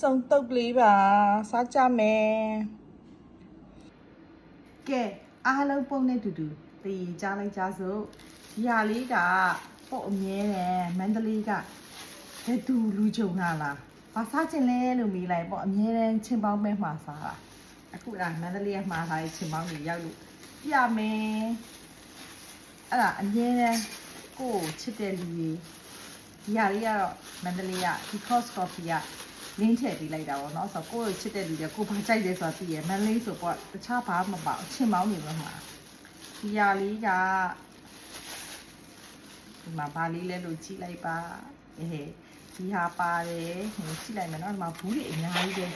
စုံတုတ်လေးပါစားကြမယ်ကဲအားလုံးပုံနဲ့တူတူတည်ကြားလိုက်ကြစို့ဒီဟာလေးကပေါ့အမြဲတယ်မန္တလေးကဘယ်သူလူကြုံလာလားဘာစားချင်လဲလို့မေးလိုက်ပေါ့အမြဲတမ်းချင်းပေါင်းပဲမှာစားတာအခုကမန္တလေးကမှာထားတဲ့ချင်းပေါင်းတွေရောက်လို့ပြမယ်အဲ့ဒါအမြဲတမ်းကိုယ့်ကိုချစ်တဲ့လူကြီးဒီဟာလေးကတော့မန္တလေးက Because Coffee က လင်းထည့်ပေးလိုက်တာပေါ့နော်ဆိုတော့ကိုယ့်ကိုချစ်တဲ့လူတွေကိုဘာကြိုက်လဲဆိုတာသိရမန္တလေးဆိုပေါ့တခြားဘာမှမပေါ့အချင်းမောင်းနေမှာမှာဒီဟာလေးကဒီမှာဘာလေးလဲလို့ကြည့်လိုက်ပါအေးဒီဟာပါတယ်ဟိုကြည့်လိုက်မယ်နော်ဒီမှာဘူးတွေအများကြီးပဲ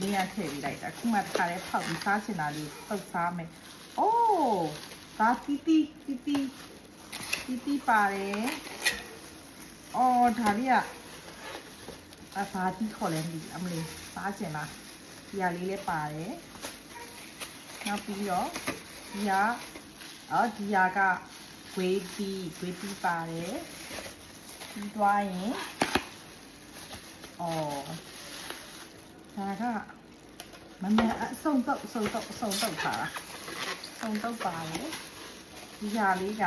လင်းရထည့်ပေးလိုက်တာခုမှတစ်ခါလေးဖောက်ပြီးစားချင်တာလေးပုတ်စားမယ်အိုးဒါတီတီတီတီတီတီပါတယ်အော်ဒါလေးက အဘာတိခေါ်လဲမသိဘူးအမလေးစားကျင်လားဒီဟာလေးလည်းပါတယ်နောက်ပြီးတော့ဒီဟာအော်ဒီဟာကဂွေးပီးဂွေးပီးပါတယ်ပြီးသွားရင်အော်ဒါကမမအစုံတော့အစုံတော့အစုံတော့ထားတာအစုံတော့ပါတယ်ဒီဟာလေးက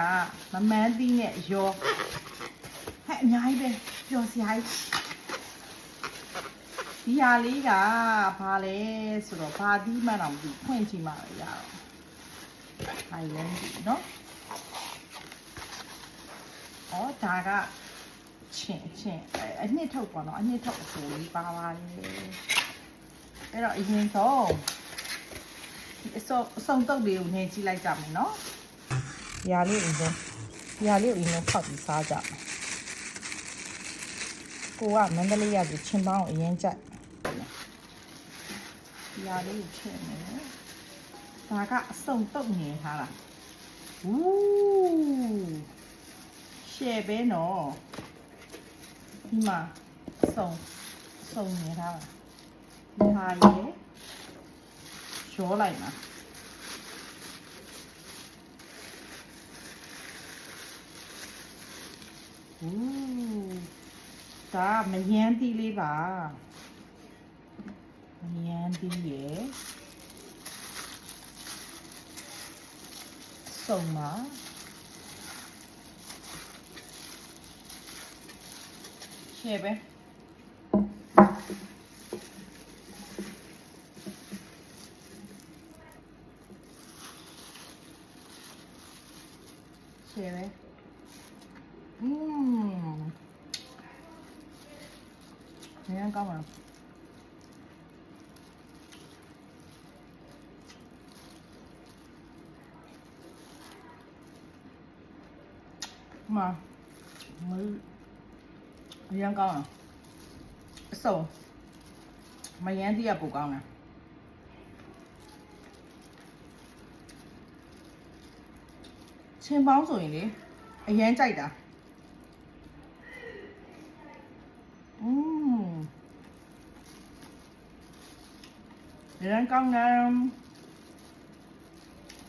မမန်းသီးနဲ့ရောဟဲ့အများကြီးပဲပျော်စရာကြီး ဒီဟာလေးကဘာလဲဆိုတော့ဘာသီးမှန်းတော့မသိဘူးဖွင့်ကြည့်မှပဲရတော့ဟိုင်လန်ဒီနော်ဩဒါကချင်းချင်းအဲ့အနှစ်ထုတ်ပေါ့နော်အနှစ်ထုတ်အစိုးလေးပါပါလေအဲ့တော့အရင်ဆုံးဒီအစုံအစုံတုပ်လေးကိုနေကြည့်လိုက်ကြမယ်နော်ဒီဟာလေးကိုအရင်ဒီဟာလေးကိုအရင်ဖောက်ပြီးစားကြမယ်ကိုကမန္တလေးရဆိုချင်းပေါင်းအရင်ကြိုက် ဒီဟာလေးကိုထည့်မယ်ဒါကအစုံတုတ်နေထားတာဝူးရှယ်ပဲနော်ဒီမှာစုံစုံနေထားတာဒီဟာရေရောလိုက်မှာဝူးဒါမယန်းသီးလေးပါ မယန်းသီးရယ်စုံပါရှ မှာမမရန်ကောင်းလားအစုံမရန်တိရပိုကောင်းလားချင်းပေါင်းဆိုရင်လေအရန်ကြိုက်တာอืมရန်ကောင်းလား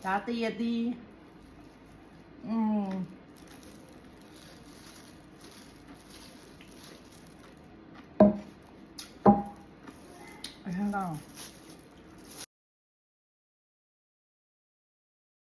ဒါတရတီး 嗯